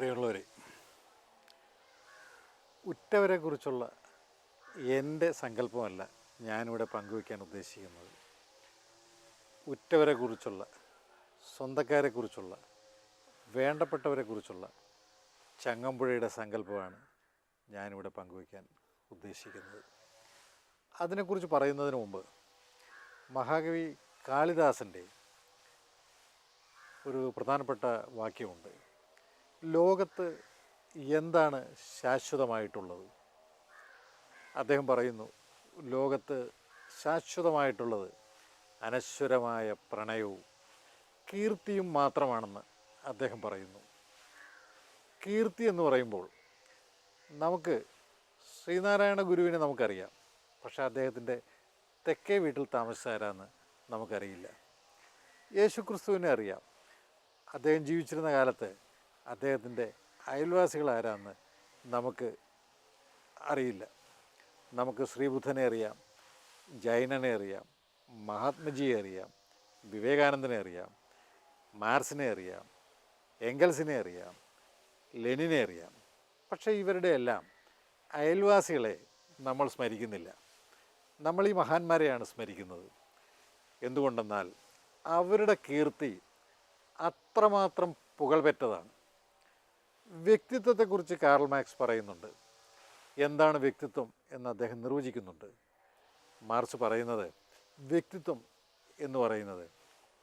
പ്രിയമുള്ളവരെ ഉറ്റവരെ കുറിച്ചുള്ള എന്റെ സങ്കല്പമല്ല ഞാനിവിടെ പങ്കുവയ്ക്കാൻ ഉദ്ദേശിക്കുന്നത്. ഉറ്റവരെ കുറിച്ചുള്ള സ്വന്തക്കാരെ കുറിച്ചുള്ള വേണ്ടപ്പെട്ടവരെ കുറിച്ചുള്ള ചങ്ങമ്പുഴയുടെ സങ്കല്പമാണ് ഞാനിവിടെ പങ്കുവയ്ക്കാൻ ഉദ്ദേശിക്കുന്നത്. അതിനെക്കുറിച്ച് പറയുന്നതിന് മുമ്പ് മഹാകവി കാളിദാസന്റെ ഒരു പ്രധാനപ്പെട്ട വാക്യമുണ്ട്. ലോകത്ത് എന്താണ് ശാശ്വതമായിട്ടുള്ളത്? അദ്ദേഹം പറയുന്നു ലോകത്ത് ശാശ്വതമായിട്ടുള്ളത് അനശ്വരമായ പ്രണയവും കീർത്തിയും മാത്രമാണെന്ന് അദ്ദേഹം പറയുന്നു. കീർത്തി എന്ന് പറയുമ്പോൾ നമുക്ക് ശ്രീനാരായണ ഗുരുവിനെ നമുക്കറിയാം പക്ഷേ അദ്ദേഹത്തിന്റെ തെക്കേ വീട്ടിൽ താമസിച്ചാരാന്ന് നമുക്കറിയില്ല. യേശു ക്രിസ്തുവിനെ അറിയാം. അദ്ദേഹം ജീവിച്ചിരുന്ന കാലത്ത് അദ്ദേഹത്തിന്റെ അയൽവാസികൾ ആരാന്ന് നമുക്ക് അറിയില്ല. നമുക്ക് ശ്രീബുദ്ധനെ അറിയാം ജൈനനെ അറിയാം മഹാത്മജിയെ അറിയാം വിവേകാനന്ദനെ അറിയാം മാർസിനെ അറിയാം എങ്കൽസിനെ അറിയാം ലെനിനെ അറിയാം. പക്ഷേ ഇവരുടെ എല്ലാം അയൽവാസികളെ നമ്മൾ സ്മരിക്കുന്നില്ല. നമ്മൾ ഈ മഹാന്മാരെയാണ് സ്മരിക്കുന്നത്. എന്തുകൊണ്ടെന്നാൽ അവരുടെ കീർത്തി അത്രമാത്രം പുകൾപെറ്റതാണ് വ്യക്തിത്വത്തെക്കുറിച്ച് കാർൾ മാക്സ് പറയുന്നുണ്ട്. എന്താണ് വ്യക്തിത്വം എന്ന് അദ്ദേഹം നിർവചിക്കുന്നുണ്ട്. മാർക്സ് പറയുന്നത് വ്യക്തിത്വം എന്ന് പറയുന്നത്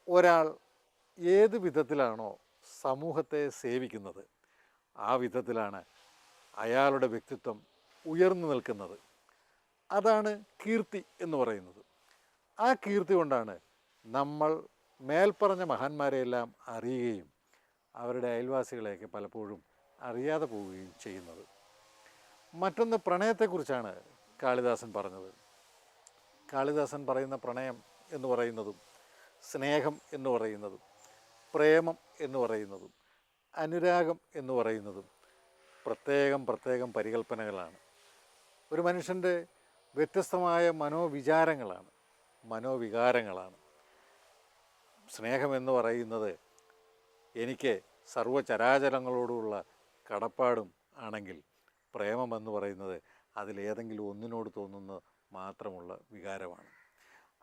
ഒരാൾ ഏത് വിധത്തിലാണോ സമൂഹത്തെ സേവിക്കുന്നത് ആ വിധത്തിലാണ് അയാളുടെ വ്യക്തിത്വം ഉയർന്നു നിൽക്കുന്നത്. അതാണ് കീർത്തി എന്ന് പറയുന്നത്. ആ കീർത്തി കൊണ്ടാണ് നമ്മൾ മേൽപ്പറഞ്ഞ മഹാന്മാരെയെല്ലാം അറിയുകയും അവരുടെ അയൽവാസികളെയൊക്കെ പലപ്പോഴും അറിയാതെ പോവുകയും ചെയ്യുന്നത്. മറ്റൊന്ന് പ്രണയത്തെക്കുറിച്ചാണ് കാളിദാസൻ പറഞ്ഞത്. കാളിദാസൻ പറയുന്ന പ്രണയം എന്ന് പറയുന്നതും സ്നേഹം എന്ന് പറയുന്നതും പ്രേമം എന്ന് പറയുന്നതും അനുരാഗം എന്ന് പറയുന്നതും പ്രത്യേകം പ്രത്യേകം പരികൽപ്പനകളാണ്. ഒരു മനുഷ്യന്റെ വ്യത്യസ്തമായ മനോവിചാരങ്ങളാണ് മനോവികാരങ്ങളാണ്. സ്നേഹമെന്ന് പറയുന്നത് എനിക്ക് സർവചരാചരങ്ങളോടുള്ള കടപ്പാടും ആണെങ്കിൽ പ്രേമം എന്ന് പറയുന്നത് അതിലേതെങ്കിലും ഒന്നിനോട് തോന്നുന്ന മാത്രമുള്ള വികാരമാണ്.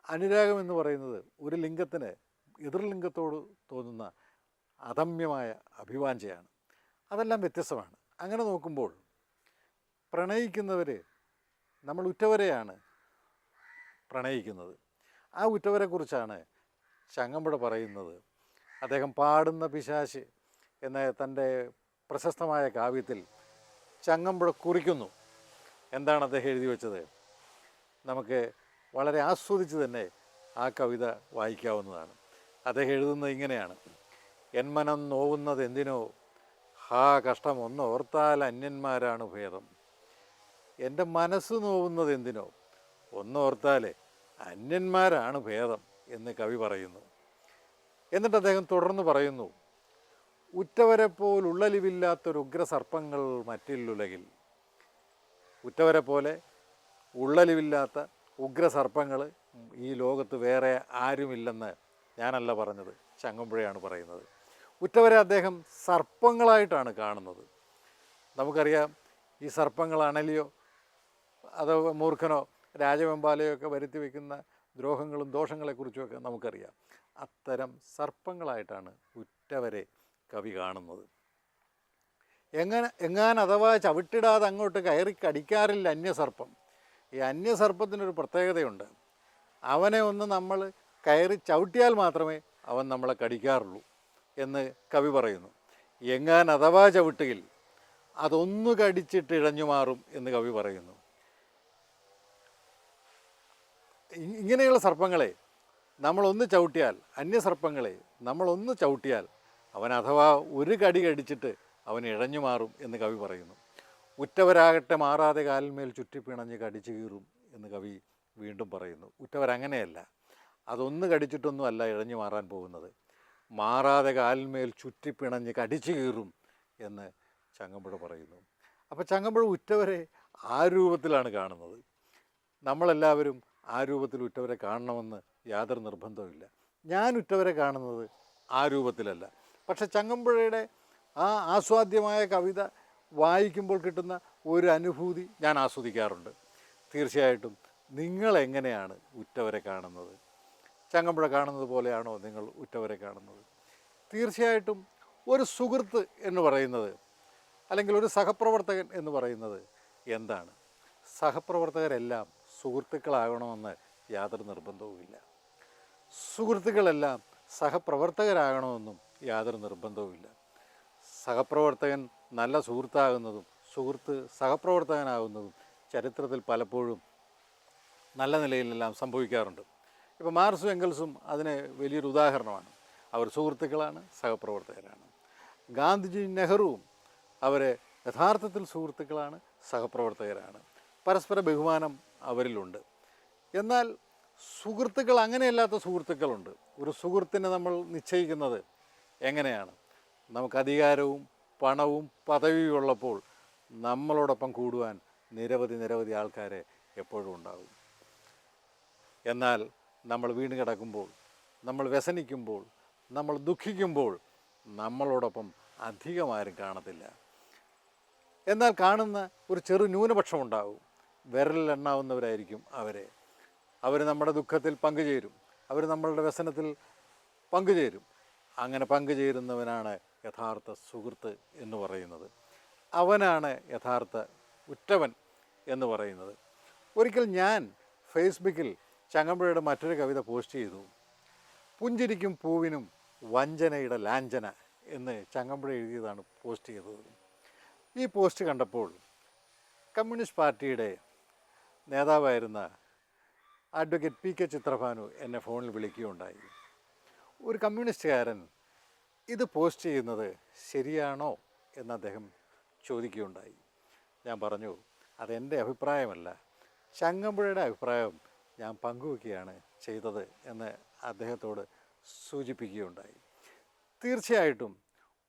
അനുരാഗം എന്ന് പറയുന്നത് ഒരു ലിംഗത്തിന് എതിർലിംഗത്തോട് തോന്നുന്ന അദമ്യമായ അഭിവാഞ്ചയാണ് അതെല്ലാം വ്യത്യസ്തമാണ്. അങ്ങനെ നോക്കുമ്പോൾ പ്രണയിക്കുന്നവർ നമ്മൾ ഉറ്റവരെയാണ് പ്രണയിക്കുന്നത്. ആ ഉറ്റവരെക്കുറിച്ചാണ് ചങ്ങമ്പുഴ പറയുന്നത്. അദ്ദേഹം പാടുന്ന പിശാശ് എന്ന തന്റെ പ്രശസ്തമായ കാവ്യത്തിൽ ചങ്ങമ്പുഴ കുറിക്കുന്നു. എന്താണ് അദ്ദേഹം എഴുതി വെച്ചത്? നമുക്ക് വളരെ ആസ്വദിച്ച് തന്നെ ആ കവിത വായിക്കാവുന്നതാണ്. അദ്ദേഹം എഴുതുന്നത് ഇങ്ങനെയാണ്. എന്മനം നോവുന്നത് എന്തിനോ ഹാ കഷ്ടം ഒന്ന് ഓർത്താൽ അന്യന്മാരാണ് ഭേദം. എന്റെ മനസ്സ് നോവുന്നത് എന്തിനോ ഒന്നോർത്താൽ അന്യന്മാരാണ് ഭേദം എന്ന് കവി പറയുന്നു. എന്നിട്ട് അദ്ദേഹം തുടർന്ന് പറയുന്നു ഉറ്റവരെ പോലുള്ളലിവില്ലാത്തൊരു ഉഗ്രസർപ്പങ്ങൾ മറ്റില്ലുലകിൽ ഉറ്റവരെ പോലെ ഉള്ളലിവില്ലാത്ത ഉഗ്രസർപ്പങ്ങൾ ഈ ലോകത്ത് വേറെ ആരുമില്ലെന്ന് ഞാനല്ല പറഞ്ഞത് ചങ്ങമ്പുഴയാണ് പറയുന്നത്. ഉറ്റവരെ അദ്ദേഹം സർപ്പങ്ങളായിട്ടാണ് കാണുന്നത്. നമുക്കറിയാം ഈ സർപ്പങ്ങൾ അണലിയോ അതോ മൂർഖനോ രാജവെമ്പാലയോ ഒക്കെ വരുത്തി വയ്ക്കുന്ന ദ്രോഹങ്ങളും ദോഷങ്ങളെക്കുറിച്ചുമൊക്കെ നമുക്കറിയാം. അത്തരം സർപ്പങ്ങളായിട്ടാണ് ഉറ്റവരെ കവി കാണുന്നത്. എങ്ങനെ എങ്ങാൻ അഥവാ ചവിട്ടിടാതെ അങ്ങോട്ട് കയറി കടിക്കാറില്ല അന്യസർപ്പം. ഈ അന്യസർപ്പത്തിനൊരു പ്രത്യേകതയുണ്ട്. അവനെ ഒന്ന് നമ്മൾ കയറി ചവിട്ടിയാൽ മാത്രമേ അവൻ നമ്മളെ കടിക്കാറുള്ളൂ എന്ന് കവി പറയുന്നു. എങ്ങാൻ അഥവാ ചവിട്ടുകിൽ അതൊന്നു കടിച്ചിട്ട് ഇഴഞ്ഞു മാറും എന്ന് കവി പറയുന്നു. ഇങ്ങനെയുള്ള സർപ്പങ്ങളെ നമ്മളൊന്ന് ചവിട്ടിയാൽ അന്യസർപ്പങ്ങളെ നമ്മളൊന്ന് ചവിട്ടിയാൽ അവൻ അഥവാ ഒരു കടി കടിച്ചിട്ട് അവൻ ഇഴഞ്ഞു മാറും എന്ന് കവി പറയുന്നു. ഉറ്റവരാകട്ടെ മാറാതെ കാലിന്മേൽ ചുറ്റിപ്പിണഞ്ഞ് കടിച്ചു കീറും എന്ന് കവി വീണ്ടും പറയുന്നു. ഉറ്റവരങ്ങനെയല്ല. അതൊന്ന് കടിച്ചിട്ടൊന്നും അല്ല ഇഴഞ്ഞു മാറാൻ പോകുന്നത്. മാറാതെ കാലിന്മേൽ ചുറ്റിപ്പിണഞ്ഞ് കടിച്ചു കീറും എന്ന് ചങ്ങമ്പുഴ പറയുന്നു. അപ്പോൾ ചങ്ങമ്പുഴ ഉറ്റവരെ ആ രൂപത്തിലാണ് കാണുന്നത്. നമ്മളെല്ലാവരും ആ രൂപത്തിൽ ഉറ്റവരെ കാണണമെന്ന് യാതൊരു നിർബന്ധവുമില്ല. ഞാൻ ഉറ്റവരെ കാണുന്നത് ആ രൂപത്തിലല്ല. പക്ഷെ ചങ്ങമ്പുഴയുടെ ആ ആസ്വാദ്യമായ കവിത വായിക്കുമ്പോൾ കിട്ടുന്ന ഒരു അനുഭൂതി ഞാൻ ആസ്വദിക്കാറുണ്ട്. തീർച്ചയായിട്ടും നിങ്ങൾ എങ്ങനെയാണ് ഉറ്റവരെ കാണുന്നത്? ചങ്ങമ്പുഴ കാണുന്നത് പോലെയാണോ നിങ്ങൾ ഉറ്റവരെ കാണുന്നത്? തീർച്ചയായിട്ടും ഒരു സുഹൃത്ത് എന്ന് പറയുന്നത് അല്ലെങ്കിൽ ഒരു സഹപ്രവർത്തകൻ എന്ന് പറയുന്നത് എന്താണ്? സഹപ്രവർത്തകരെല്ലാം സുഹൃത്തുക്കളാകണമെന്ന് യാതൊരു നിർബന്ധവുമില്ല. സുഹൃത്തുക്കളെല്ലാം സഹപ്രവർത്തകരാകണമെന്നും യാതൊരു നിർബന്ധവുമില്ല. സഹപ്രവർത്തകൻ നല്ല സുഹൃത്താകുന്നതും സുഹൃത്ത് സഹപ്രവർത്തകനാകുന്നതും ചരിത്രത്തിൽ പലപ്പോഴും നല്ല നിലയിലെല്ലാം സംഭവിക്കാറുണ്ട്. ഇപ്പോൾ മാർസും എംഗൽസും അതിന് വലിയൊരു ഉദാഹരണമാണ്. അവർ സുഹൃത്തുക്കളാണ് സഹപ്രവർത്തകരാണ്. ഗാന്ധിജി നെഹ്റുവും അവരെ യഥാർത്ഥത്തിൽ സുഹൃത്തുക്കളാണ് സഹപ്രവർത്തകരാണ്. പരസ്പര ബഹുമാനം അവരിലുണ്ട്. എന്നാൽ സുഹൃത്തുക്കൾ അങ്ങനെയല്ലാത്ത സുഹൃത്തുക്കളുണ്ട്. ഒരു സുഹൃത്തിനെ നമ്മൾ നിശ്ചയിക്കുന്നത് എങ്ങനെയാണ്? നമുക്ക് അധികാരവും പണവും പദവിയും ഉള്ളപ്പോൾ നമ്മളോടൊപ്പം കൂടുവാൻ നിരവധി നിരവധി ആൾക്കാരെ എപ്പോഴും ഉണ്ടാകും. എന്നാൽ നമ്മൾ വീണ് കിടക്കുമ്പോൾ നമ്മൾ വ്യസനിക്കുമ്പോൾ നമ്മൾ ദുഃഖിക്കുമ്പോൾ നമ്മളോടൊപ്പം അധികം ആരും കാണത്തില്ല. എന്നാൽ കാണുന്ന ഒരു ചെറു ന്യൂനപക്ഷം ഉണ്ടാകും വിരലിൽ എണ്ണാവുന്നവരായിരിക്കും അവരെ. അവർ നമ്മുടെ ദുഃഖത്തിൽ പങ്കുചേരും. അവർ നമ്മളുടെ വ്യസനത്തിൽ പങ്കുചേരും. അങ്ങനെ പങ്കുചേരുന്നവനാണ് യഥാർത്ഥ സുഹൃത്ത് എന്ന് പറയുന്നത്. അവനാണ് യഥാർത്ഥ ഉറ്റവൻ എന്ന് പറയുന്നത്. ഒരിക്കൽ ഞാൻ ഫേസ്ബുക്കിൽ ചങ്ങമ്പുഴയുടെ മറ്റൊരു കവിത പോസ്റ്റ് ചെയ്തു. പുഞ്ചിരിക്കും പൂവിനും വഞ്ചനയുടെ ലാഞ്ചന എന്ന് ചങ്ങമ്പുഴ എഴുതിയതാണ് പോസ്റ്റ് ചെയ്തത്. ഈ പോസ്റ്റ് കണ്ടപ്പോൾ കമ്മ്യൂണിസ്റ്റ് പാർട്ടിയുടെ നേതാവായിരുന്ന അഡ്വക്കേറ്റ് പി കെ ചിത്രഭാനു എന്നെ ഫോണിൽ വിളിക്കുകയുണ്ടായി. ഒരു കമ്മ്യൂണിസ്റ്റുകാരൻ ഇത് പോസ്റ്റ് ചെയ്യുന്നത് ശരിയാണോ എന്ന് അദ്ദേഹം ചോദിക്കുകയുണ്ടായി. ഞാൻ പറഞ്ഞു അതെന്റെ അഭിപ്രായമല്ല. ചങ്ങമ്പുഴയുടെ അഭിപ്രായം ഞാൻ പങ്കുവെക്കുകയാണ് ചെയ്തത് എന്ന് അദ്ദേഹത്തോട് സൂചിപ്പിക്കുകയുണ്ടായി. തീർച്ചയായിട്ടും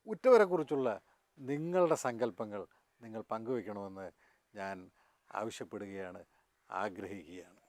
ഉറ്റവരെക്കുറിച്ചുള്ള നിങ്ങളുടെ സങ്കല്പങ്ങൾ നിങ്ങൾ പങ്കുവെക്കണമെന്ന് ഞാൻ ആവശ്യപ്പെടുകയാണ് ആഗ്രഹിക്കുകയാണ്.